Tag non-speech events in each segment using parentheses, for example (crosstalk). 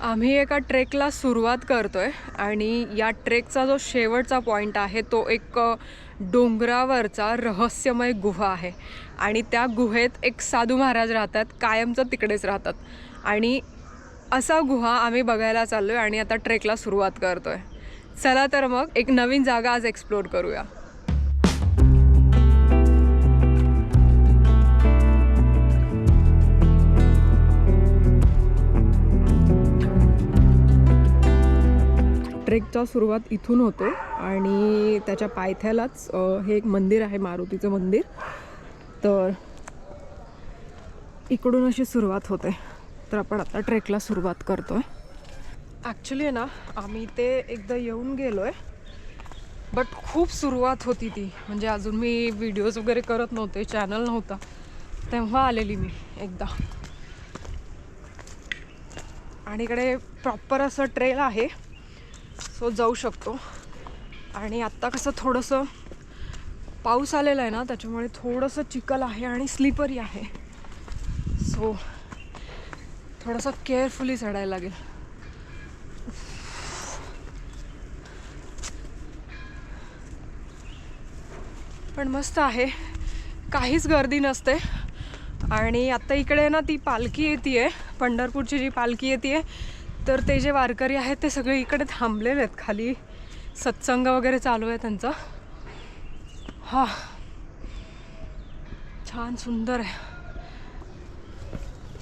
आम्ही एका ट्रेकला सुरुवात करतो आहे आणि या ट्रेकचा जो शेवटचा पॉईंट आहे तो एक डोंगरावरचा रहस्यमय गुहा आहे. आणि त्या गुहेत एक साधू महाराज राहतात कायमचं तिकडेच राहतात. आणि असा गुहा आम्ही बघायला चाललो आहे आणि आता ट्रेकला सुरुवात करतो आहे चला तर मग एक नवीन जागा आज एक्सप्लोर करूया. ट्रेकचा सुरुवात इथून होतो आणि त्याच्या पायथ्यालाच हे एक मंदिर आहे मारुतीचं मंदिर. तर इकडून अशी सुरुवात होते. तर आपण आता ट्रेकला सुरुवात करतो आहे ॲक्च्युली ना आम्ही ते एकदा येऊन गेलो आहे बट खूप सुरुवात होती ती. म्हणजे अजून मी व्हिडिओज वगैरे करत नव्हते चॅनल नव्हता. तेव्हा आलेली मी एकदा. आणि इकडे प्रॉपर असं ट्रेल आहे. सो जाऊ शकतो. आणि आत्ता कसं थोडंसं पाऊस आलेला आहे ना त्याच्यामुळे थोडंसं चिखल आहे आणि स्लिपरी आहे. सो थोडंसं केअरफुली चढायला लागेल. पण मस्त आहे. काहीच गर्दी नसते. आणि आत्ता इकडे ना ती पालखी येते आहे पंढरपूरची जी पालखी येते आहे तर ते जे वारकरी आहेत ते सगळे इकडे थांबलेले आहेत. खाली सत्संग वगैरे चालू आहे त्यांचा. हा. छान सुंदर आहे.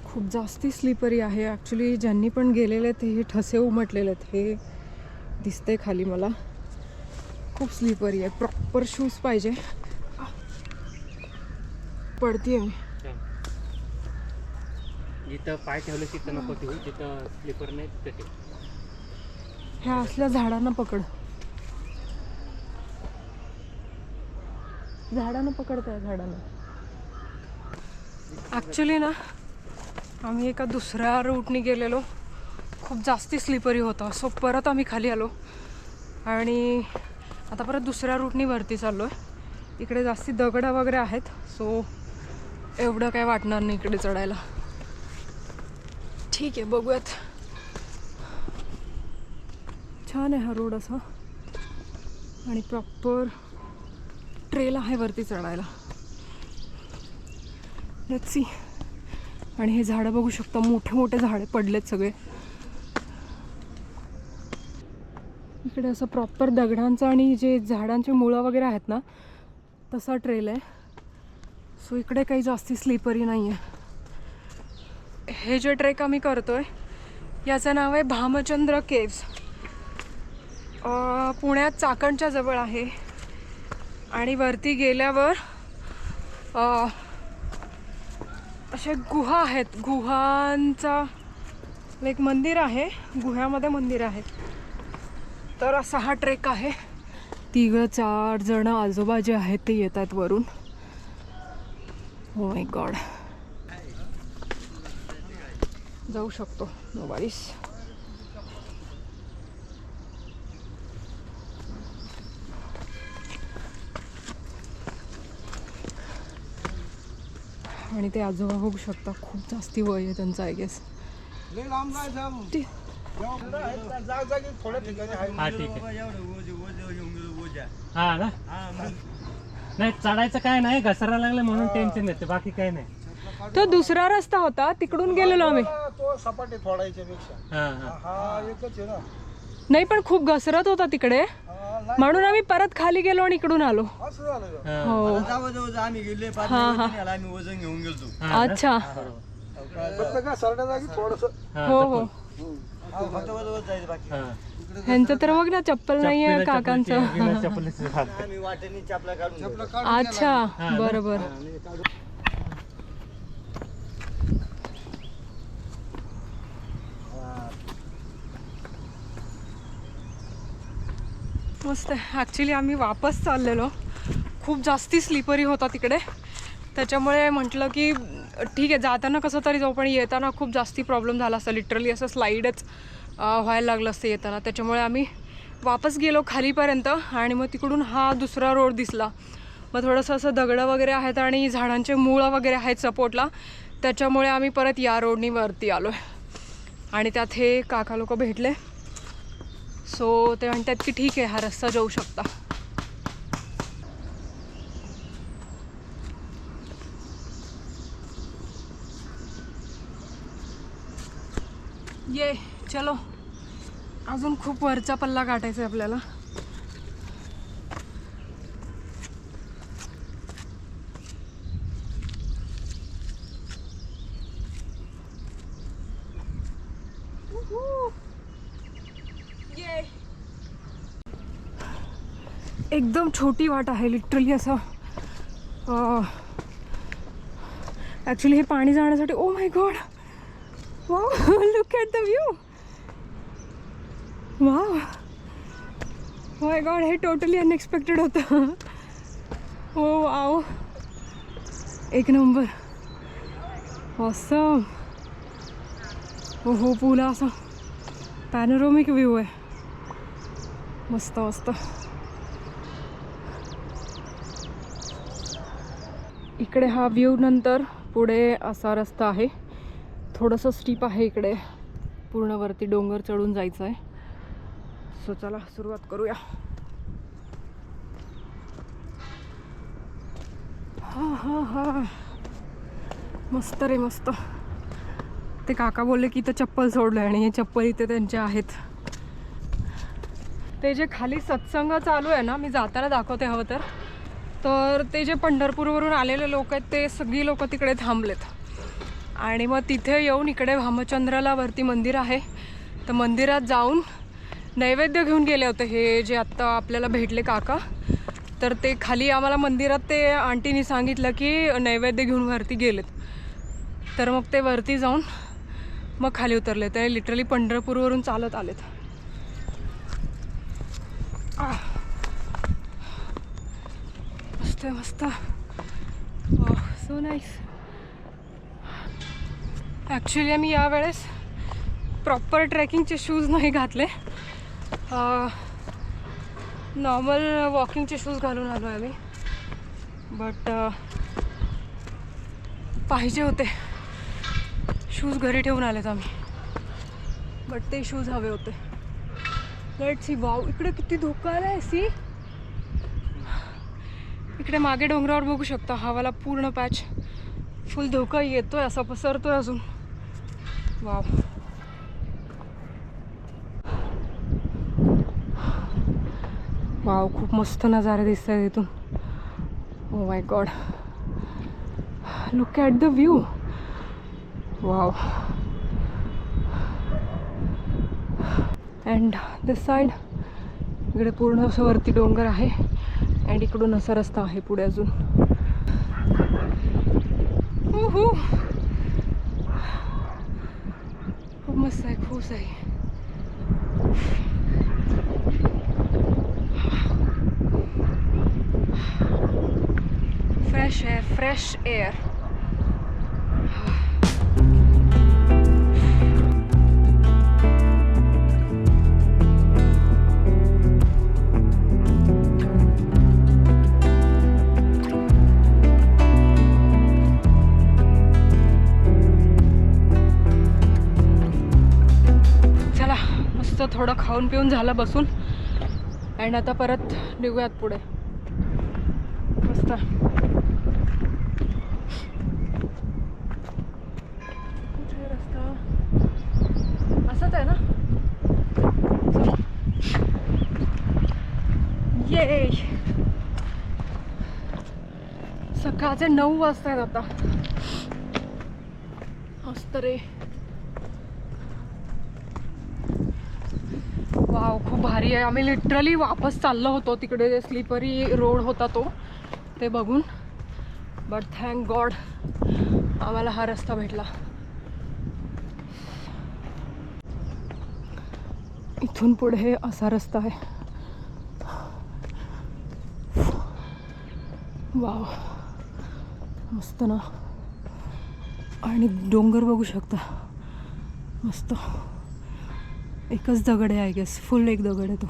खूप जास्ती स्लीपरी आहे. ॲक्च्युली ज्यांनी पण गेलेले आहेत हे ठसे उमटलेले आहेत. हे दिसते खाली मला. खूप स्लीपरी आहे. प्रॉपर शूज पाहिजे. पडतीये मी. जिथं पाय ठेवलं तिथं नको ठेवू जिथं स्लीपर नाही तिथं ठेव. ह्या असल्या झाडांना पकड. झाडांना पकडताय झाडांना. ॲक्च्युली ना आम्ही एका दुसऱ्या रूटनी गेलेलो. खूप जास्ती स्लिपरी होतं. सो परत आम्ही खाली आलो. आणि आता परत दुसऱ्या रूटनी वरती चाललो आहे इकडे जास्ती दगडं वगैरे आहेत. सो एवढं काय वाटणार नाही इकडे चढायला. ठीक आहे बघूयात. छान आहे हा रोड असा. आणि प्रॉपर ट्रेल आहे वरती चढायला. सी आणि हे झाडं बघू शकता मोठे मोठे झाडे पडलेत सगळे. इकडे असं प्रॉपर दगडांचं आणि जे झाडांचे मुळं वगैरे आहेत ना तसा ट्रेल आहे. सो इकडे काही जास्ती स्लीपरी नाही आहे हे जे ट्रेक आम्ही करतोय याचं नाव आहे भामचंद्र केव्स पुण्यात चाकणच्या जवळ आहे. आणि वरती गेल्यावर असे गुहा आहेत. गुहांचा एक मंदिर आहे. गुह्यामध्ये मंदिर आहे. तर असा हा ट्रेक आहे. तिघं चार जण आजोबा जे आहेत ते येत आहेत वरून. हो माय गॉड जाऊ शकतो. नो वरीस आणि ते आजोबा बघू शकता खूप जास्ती वय आहे त्यांचं आय गेस. हा हा ना? नाही चढायचं काय नाही घसरा लागलं म्हणून टेन्शन येते बाकी काय नाही. तो दुसरा रस्ता होता तिकडून गेलेलो आम्ही. तो सपाटी फोडायच्या पेक्षा हा हा. हा एकच आहे ना. नाही पण खूप घसरत होता तिकडे. हा, नाही, म्हणून आम्ही परत खाली गेलो आणि इकडून आलो. असं झालं का? हा. जवळजवळ आम्ही गेले पाच. दिवस आम्ही वजन घेऊन गेलतो. ना? अच्छा. बरोबर. फक्त काय सरड्या जागी थोडस. हा, हो जायचं बाकी. ह्यांचं तर बघ ना चप्पल नाहीये चपलीला काकांचं. चपलीची. (laughs) आम्ही वाटेने चापला काढून. अच्छा? बरोबर. मस्त. आहे ॲक्च्युली आम्ही वापस चाललेलो. खूप जास्ती स्लिपरी होता तिकडे. त्याच्यामुळे म्हटलं की ठीक आहे जाताना कसं तरी जाऊ पण येताना खूप जास्ती प्रॉब्लेम झाला असता. लिटरली असं स्लाईडच व्हायला लागलं असतं येताना. त्याच्यामुळे आम्ही वापस गेलो खालीपर्यंत आणि मग तिकडून हा दुसरा रोड दिसला. मग थोडंसं असं दगडं वगैरे आहेत आणि झाडांचे मुळं वगैरे आहेत सपोर्टला त्याच्यामुळे आम्ही परत या रोडनी वरती आलो आहे आणि त्यात हे काका लोक भेटले. सो ते म्हणतात की ठीक आहे हा रस्ता जाऊ शकता. ये चलो. अजून खूप वरचा पल्ला गाठायचा आहे आपल्याला एकदम छोटी वाट आहे लिटरली असं. ॲक्च्युली हे पाणी जाण्यासाठी ओ my god wow look at the view wow my god हे टोटली अनएक्सपेक्टेड होतं. Oh, हो वाव एक नंबर. असं हो हो पुला असा. पॅनोरोमिक व्ह्यू आहे. मस्त मस्त. इकडे हा व्ह्यू नंतर पुढे असा रस्ता आहे. थोडंसं स्टीप आहे इकडे. पूर्ण वरती डोंगर चढून जायचं आहे सो चला सुरुवात करूया. हा हा हा. मस्त रे मस्त. ते काका बोलले की इथं चप्पल सोडलं आणि हे चप्पल इथे त्यांचे आहेत. ते जे खाली सत्संग चालू आहे ना मी जाताना दाखवते हवं तर. तर ते जे पंढरपूरवरून आलेले लोक आहेत ते सगळी लोक तिकडे थांबलेत. आणि मग तिथे येऊन इकडे भामचंद्राला वरती मंदिर आहे. तर मंदिरात जाऊन नैवेद्य घेऊन गेले होते हे जे आत्ता आपल्याला भेटले काका. तर ते खाली आम्हाला मंदिरात ते आंटीनी सांगितलं की नैवेद्य घेऊन वरती गेलेत. तर मग ते वरती जाऊन मग खाली उतरले. ते लिटरली पंढरपूरवरून चालत आलेत. आह. मस्त आहे, सो नाईस ॲक्च्युली आम्ही यावेळेस प्रॉपर ट्रेकिंगचे शूज नाही घातले. नॉर्मल वॉकिंगचे शूज घालून आलो आहे आम्ही बट पाहिजे होते. शूज घरी ठेवून आलेत आम्ही. बट ते शूज हवे होते. लेट सी वाव इकडे किती धोका आहे सी इकडे मागे डोंगरावर बघू शकता हवाला पूर्ण पॅच. फुल धोका येतोय असा पसरतोय अजून. वाव. वाव खूप मस्त नजारे दिसत आहेत इथून ओ my god look at the view wow and this side इकडे पूर्ण असं वरती डोंगर आहे. अँड इकडून असा रस्ता आहे पुढे अजून. उहू. खूप मस्त आहे खूप आहे फ्रेश एअर फ्रेश एअर थोडं खाऊन पिऊन झालं बसून. अँड आता परत निघूयात पुढे. मस्त. रस्ता? असंच आहे ना? ये सकाळचे नऊ वाजता आहेत आता. मस्त रे. वाव खूप भारी आहे. आम्ही लिटरली वापस चाललो होतो तिकडे जे रोड होता तो ते बघून. बट थँक गॉड आम्हाला हा रस्ता भेटला. इथून पुढे असा रस्ता आहे. वाव. मस्त ना. आणि डोंगर बघू शकता. मस्त. एकच दगड आहे आय गेस फुल एक दगड आहे तो.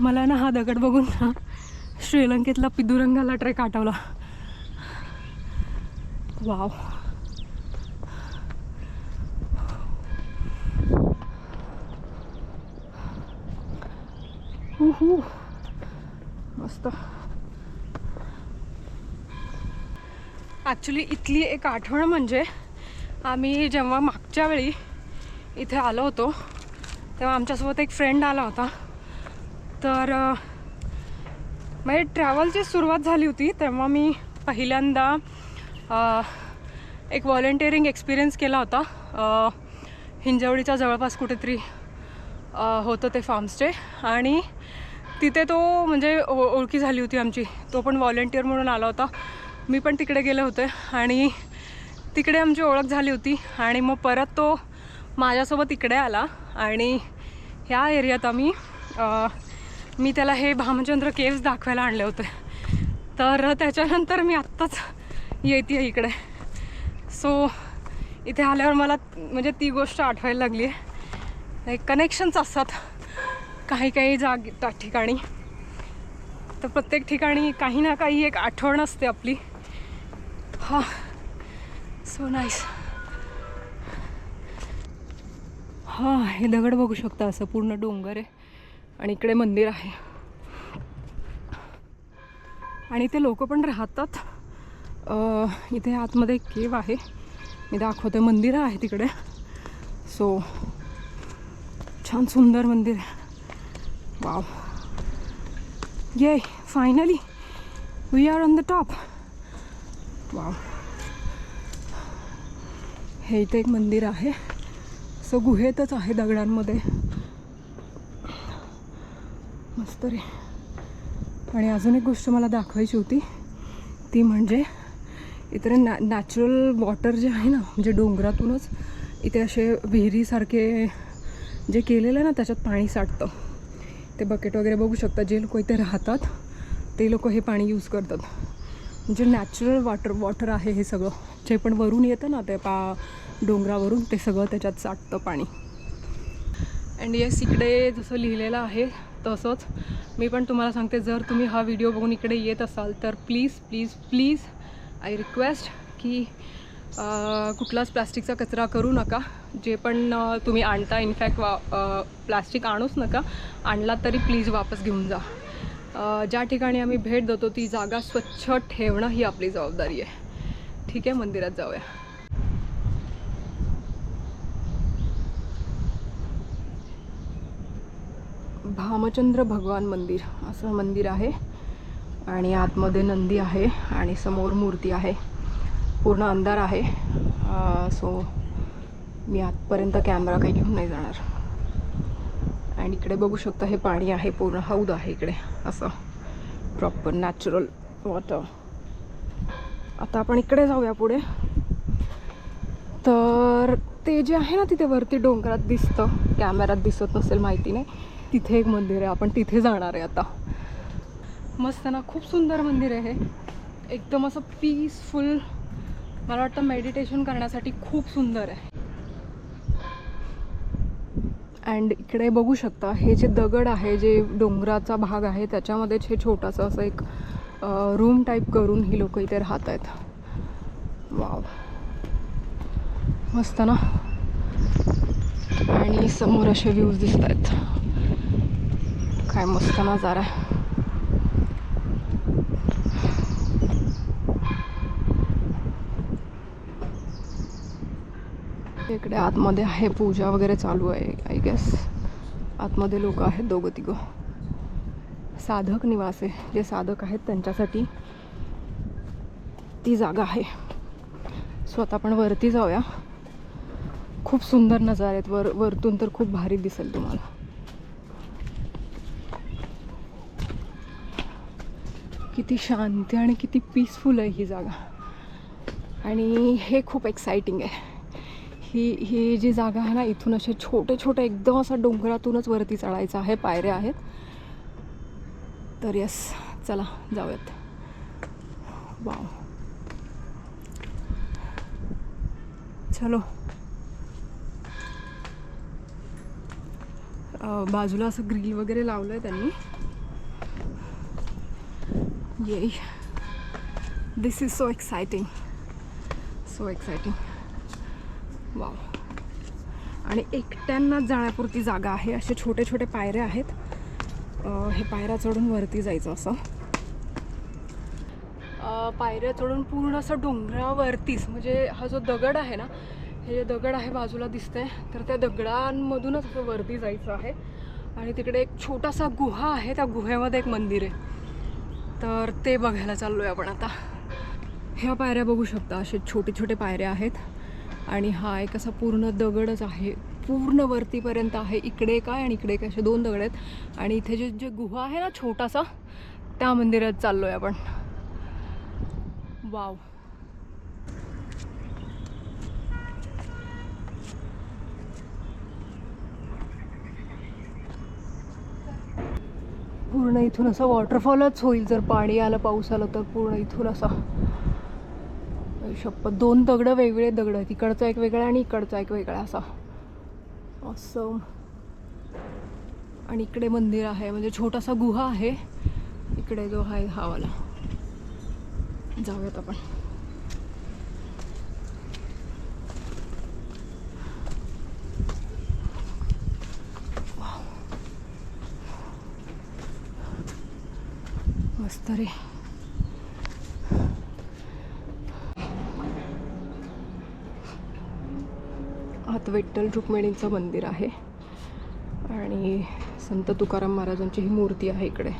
मला ना हा दगड बघून ना श्रीलंकेतला पिदुरंगाला ट्रेक आठवला. वाव ॲक्च्युली इथली एक आठवण म्हणजे आम्ही जेव्हा मागच्या वेळी इथे आलो होतो तेव्हा आमच्यासोबत एक फ्रेंड आला होता. तर म्हणजे ट्रॅव्हलची सुरुवात झाली होती तेव्हा मी पहिल्यांदा एक व्हॉलेंटिअरिंग एक्सपिरियन्स केला होता. हिंजवडीच्या जवळपास कुठेतरी होतं ते फार्म्सचे आणि तिथे तो म्हणजे ओ ओळखी झाली होती आमची. तो पण व्हॉलेंटिअर म्हणून आला होता. मी पण तिकडे गेले होते आणि तिकडे आमची ओळख झाली होती आणि मग परत तो माझ्यासोबत इकडे आला आणि ह्या एरियात आम्ही मी त्याला हे भामचंद्र केव्स दाखवायला आणले होते. तर त्याच्यानंतर मी आत्ताच येते इकडे. सो इथे आल्यावर मला म्हणजे ती गोष्ट आठवायला लागली आहे. एक कनेक्शन्स असतात काही काही जाग त्या ठिकाणी. तर प्रत्येक ठिकाणी काही ना काही एक आठवण असते आपली. हा सो नाईस हा हे दगड बघू शकता असं पूर्ण डोंगर आहे. आणि इकडे मंदिर आहे. आणि इथे लोक पण राहतात. इथे आतमध्ये एक केव आहे. मी दाखवते मंदिरं आहे तिकडे. सो छान सुंदर मंदिर आहे. Wow yeah finally we are on the top wow. हे इथे एक मंदिर आहे. असं गुहेतच आहे दगडांमध्ये. मस्त रे. आणि अजून एक गोष्ट मला दाखवायची होती. ती म्हणजे इथे नॅ नॅचरल वॉटर जे आहे ना म्हणजे डोंगरातूनच इथे असे विहिरीसारखे जे केलेलं आहे ना त्याच्यात पाणी साठतं. ते बकेट वगैरे बघू शकतात जे लोक इथे राहतात ते लोक हे पाणी यूज करतात. जे नॅचरल वॉटर वॉटर आहे हे सगळं. जे पण वरून येतं ना ते पा डोंगरावरून ते सगळं त्याच्यात साठतं पाणी. अँड येस इकडे जसं लिहिलेलं आहे तसंच. मी पण तुम्हाला सांगते जर तुम्ही हा व्हिडिओ बघून इकडे येत असाल तर please please please I request की कुठलाच प्लास्टिकचा कचरा करू नका. जे पण तुम्ही आणता इनफॅक्ट वा प्लास्टिक आणूच नका. आणला तरी प्लीज वापस घेऊन जा. ज्या ठिकाणी आम्ही भेट देतो ती जागा स्वच्छ ठेवणं ही आपली जबाबदारी आहे. ठीक आहे मंदिरात जाऊया. भामचंद्र भगवान मंदिर असं मंदिर आहे. आणि आतमध्ये नंदी आहे आणि समोर मूर्ती आहे. पूर्ण अंधार आहे. सो मी आतपर्यंत कॅमेरा काही घेऊन नाही जाणार. आणि इकडे बघू शकता हे पाणी आहे पूर्ण हौद आहे इकडे. असं प्रॉपर नॅचरल वॉटर आता आपण इकडे जाऊया पुढे. तर ते जे आहे ना तिथे वरती डोंगरात दिसतं कॅमेऱ्यात दिसत नसेल माहिती नाही. तिथे एक मंदिर आहे आपण तिथे जाणार आहे आता. मस्त ना खूप सुंदर मंदिर आहे हे. एकदम असं पीसफुल मला वाटतं मेडिटेशन करण्यासाठी खूप सुंदर आहे. अँड इकडे बघू शकता हे जे दगड आहे जे डोंगराचा भाग आहे त्याच्यामध्येच हे छोटासा असं एक रूम टाईप करून ही लोक इथे राहत आहेत. वाव मस्त ना? आणि समोर असे व्ह्यूज दिसत आहेत. काय मस्त नजारा आहे. इकडे आतमध्ये आहे पूजा वगैरे चालू आहे आय गेस आतमध्ये लोक आहेत दोघं तिघं. साधक निवास आहे जे साधक आहेत त्यांच्यासाठी ती जागा आहे. सो आता आपण वरती जाऊया. खूप सुंदर नजारे आहेत. वर वरतून तर खूप भारी दिसेल तुम्हाला. किती शांती आणि किती पीसफुल आहे ही जागा. आणि हे खूप एक्साइटिंग आहे. ही ही जी जागा आहे ना इथून असे छोटे छोटे एकदम असं डोंगरातूनच वरती चढायचं आहे पायऱ्या आहेत. तर यस चला जाऊयात. वाव चलो. बाजूला असं ग्रिल वगैरे लावलं आहे त्यांनी. Yeah this is so exciting so exciting wow. आणि एकट्यांनाच जाण्यापुरती जागा आहे. असे छोटे छोटे पायऱ्या आहेत. हे पायऱ्या चढून वरती जायचं असं. पायऱ्या चढून पूर्ण असं डोंगरावरतीच म्हणजे हा जो दगड आहे ना हे जे दगड आहे बाजूला दिसतंय तर त्या दगडांमधूनच असं वरती जायचं आहे. आणि तिकडे एक छोटासा गुहा आहे. त्या गुहेमध्ये एक मंदिर आहे. तर ते बघायला चाललो आहे आपण आता. ह्या पायऱ्या बघू शकता. असे छोटे छोटे पायऱ्या आहेत. आणि हा एक असा पूर्ण दगडच आहे. पूर्ण वरतीपर्यंत आहे. इकडे काय आणि इकडे काय? असे दोन दगड आहेत. आणि इथे जे जे गुहा आहे ना छोटासा त्या मंदिरात चाललो आहे आपण. वाव. पूर्ण इथून असं वॉटरफॉलच होईल. जर पाणी आलं पाऊस आलं तर पूर्ण इथून असा शपथ दोन दगडं वेगवेगळे दगड तिकडचा इकडचा एक वेगळा आणि इकडचा एक वेगळा असा. असं आणि इकडे मंदिर आहे. म्हणजे छोटासा गुहा आहे. इकडे जो आहे हावाला. जाऊयात आपण. मस्त रे आत विठ्ठल रुक्मिणीचं मंदिर आहे. आणि संत तुकाराम महाराजांची ही मूर्ती आहे इकडे.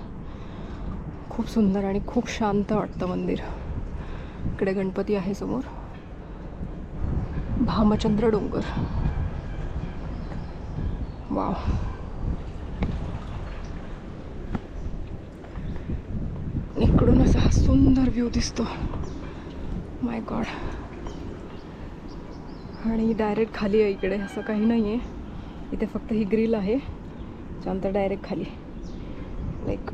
खूप सुंदर आणि खूप शांत वाटतं मंदिर. इकडे गणपती आहे समोर. भामचंद्र डोंगर. वाव. इकडून असा सुंदर व्ह्यू दिसतो. माय गॉड आणि डायरेक्ट खाली आहे इकडे असं काही नाही आहे इथे फक्त ही ग्रिल आहे. त्यानंतर डायरेक्ट खाली. लाईक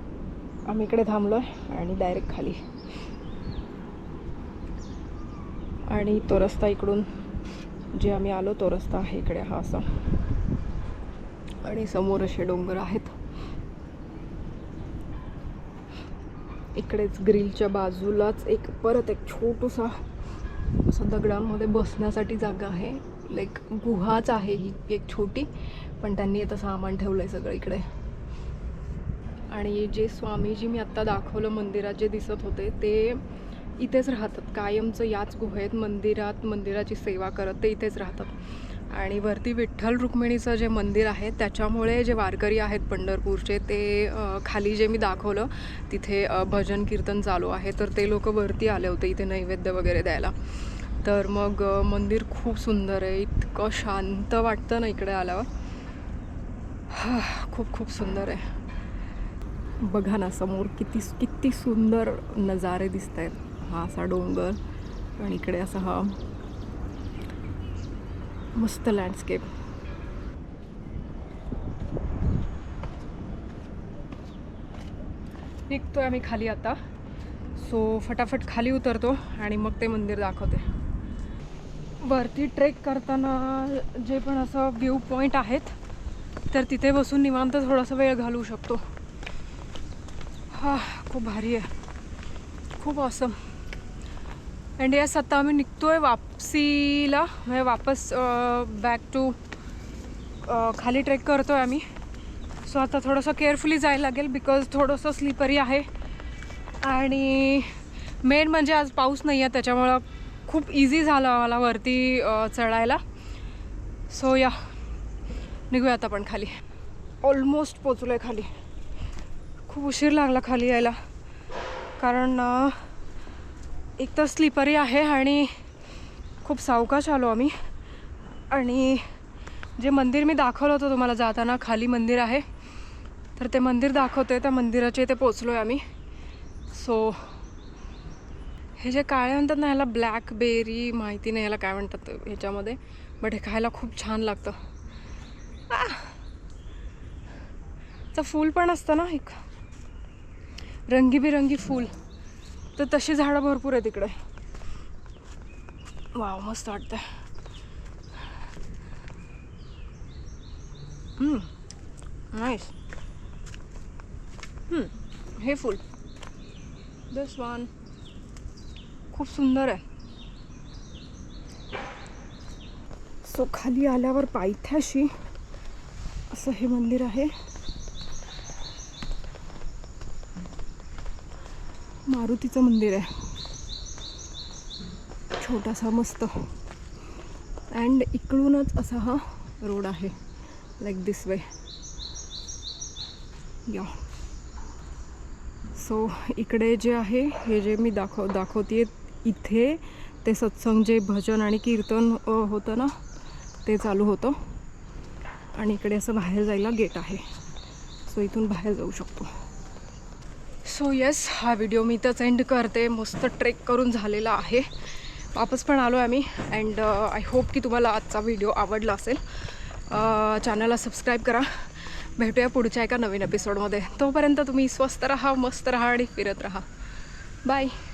आम्ही इकडे थांबलो आहे आणि डायरेक्ट खाली. आणि तो रस्ता इकडून जे आम्ही आलो तो रस्ता आहे इकडे हा असा. आणि समोर असे डोंगर आहेत. इकडेच ग्रिलच्या बाजूलाच एक परत एक छोटूसा असं दगडांमध्ये बसण्यासाठी जागा आहे. लाईक गुहाच आहे ही एक छोटी पण त्यांनी आता सामान ठेवलं आहे सगळं इकडे. आणि जे स्वामीजी मी आत्ता दाखवलं मंदिरात जे दिसत होते ते इथेच राहतात. कायमचं याच गुहेत मंदिरात मंदिराची सेवा करत ते इथेच राहतात. आणि वरती विठ्ठल रुक्मिणीचं जे मंदिर आहे त्याच्यामुळे जे वारकरी आहेत पंढरपूरचे ते खाली जे मी दाखवलं तिथे भजन कीर्तन चालू आहे. तर ते लोक वरती आले होते इथे नैवेद्य वगैरे द्यायला. तर मग मंदिर खूप सुंदर आहे. इतकं शांत वाटतं ना इकडे आल्यावर. हा, (sighs) खूप खूप सुंदर आहे. बघा ना समोर किती किती सुंदर नजारे दिसत आहेत हा असा डोंगर आणि इकडे असा हा मस्त लँडस्केप निघतोय आम्ही खाली आता. सो फटाफट खाली उतरतो आणि मग ते मंदिर दाखवते. वरती ट्रेक करताना जे पण असं व्ह्यू पॉईंट आहेत तर तिथे बसून निवांत थोडासा वेळ घालवू शकतो. हा खूप भारी आहे. खूप असं अँड येस आता आम्ही निघतो आहे वापसीला. म्हणजे वापस बॅक टू खाली ट्रेक करतो आहे आम्ही. सो आता थोडंसं केअरफुली जायला लागेल बिकॉज थोडंसं स्लीपरी आहे. आणि मेन म्हणजे आज पाऊस नाही आहे त्याच्यामुळं खूप इझी झालं मला वरती चढायला. सो या निघूया आता आपण खाली. ऑलमोस्ट पोचलो आहे खाली. खूप उशीर लागला खाली यायला. कारण एक तर स्लिपरी आहे आणि खूप सावकाश आलो आम्ही. आणि जे मंदिर मी दाखवलं होतं तुम्हाला जाताना खाली मंदिर आहे. तर ते मंदिर दाखवते त्या मंदिराच्या इथे पोचलो आहे आम्ही. सो हे जे काळे म्हणतात ना ह्याला ब्लॅकबेरी माहिती नाही ह्याला काय म्हणतात ह्याच्यामध्ये. बट हे खायला खूप छान लागतं. तर चं फूल पण असतं ना एक. रंगीबिरंगी फूल. तर तशी झाडं भरपूर आहे तिकडे वाव मस्त वाटतं नाईस हे फुल. दिस वन खूप सुंदर आहे. सो खाली आल्यावर पायथ्याशी असं हे मंदिर आहे. मारुतीचं मंदिर आहे. छोटासा मस्त. अँड इकडूनच असा हा रोड आहे. लाईक दिस वे या सो इकडे जे आहे हे जे मी दाखव दाखवते इथे ते सत्संग जे भजन आणि कीर्तन होतं ना ते चालू होतं. आणि इकडे असं बाहेर जायला गेट आहे. सो इथून बाहेर जाऊ शकतो. सो येस हा व्हिडिओ मी इथंच एंड करते. मस्त ट्रेक करून झालेला आहे. वापस पण आलो आम्ही. अँड आय होप की तुम्हाला आजचा व्हिडिओ आवडला असेल. चॅनलला सबस्क्राईब करा. भेटूया पुढच्या एका नवीन एपिसोडमध्ये तोपर्यंत तुम्ही स्वस्त राहा मस्त राहा आणि फिरत राहा. बाय